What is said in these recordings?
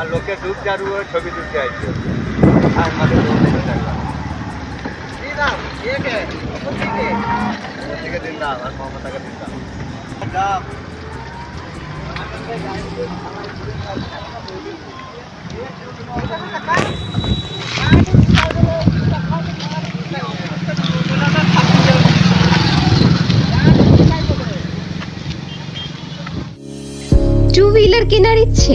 আর লোকে ডুব ওর ছবি তুলতে আসছে। আর মাঝে ওদিকে দিন দাও আর মমতাকে দাও টু হুইলার কেনার ইচ্ছে?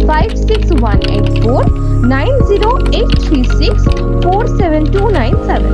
five six one eight four nine zero eight three six four seven two nine seven